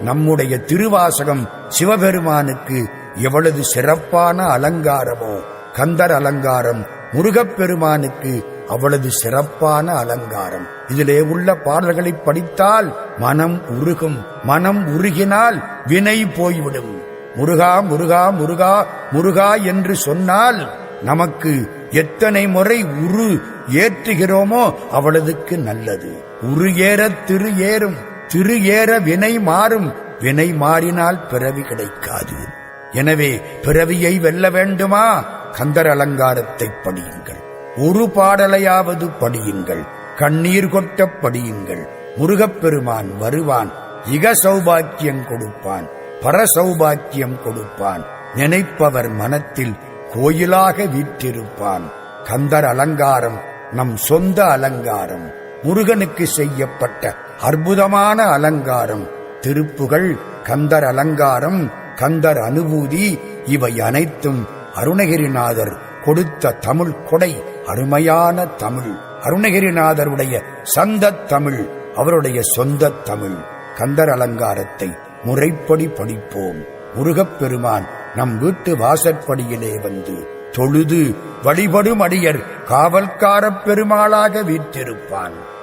நம்முடைய திருவாசகம் சிவபெருமானுக்கு எவ்வளவு சிறப்பான அலங்காரமோ கந்தர் அலங்காரம் முருகப்பெருமானுக்கு அவ்வளவு சிறப்பான அலங்காரம். இதிலே உள்ள பாடல்களை படித்தால் மனம் உருகும் மனம் உருகினால் வினை போய்விடும். முருகா முருகா முருகா முருகா என்று சொன்னால் நமக்கு எத்தனை முறை உரு ஏற்றுகிறோமோ அவ்வளவுக்கு நல்லது. உரு ஏற திரு ஏறும். திரு ஏற வினை மாறும். வினை மாறினால் பிறவி கிடைக்காது. எனவே பிறவியை வெல்ல வேண்டுமா? கந்தர் அலங்காரத்தை படியுங்கள். ஒரு பாடலையாவது படியுங்கள். கண்ணீர் கொட்ட படியுங்கள். முருகப்பெருமான் வருவான். இக சௌபாக்கியம் கொடுப்பான். பர சௌபாக்கியம் கொடுப்பான். நினைப்பவர் மனத்தில் கோயிலாக வீற்றிருப்பான். கந்தர் அலங்காரம் நம் சொந்த அலங்காரம். முருகனுக்கு செய்யப்பட்ட அற்புதமான அலங்காரம். திருப்புகள் கந்தர் அலங்காரம் கந்தர் அனுபூதி இவை அனைத்தும் அருணகிரிநாதர் கொடுத்த தமிழ் கொடை அருமையான தமிழ். அருணகிரிநாதருடைய சந்த தமிழ் அவருடைய சொந்த தமிழ். கந்தர் அலங்காரத்தை முறைப்படி படிப்போம். முருகப்பெருமான் நம் வீட்டு வாசற்படியிலே வந்து தொழுது வழிபடும் அடியர் காவல்காரப் பெருமாளாக வீற்றிருப்பான்.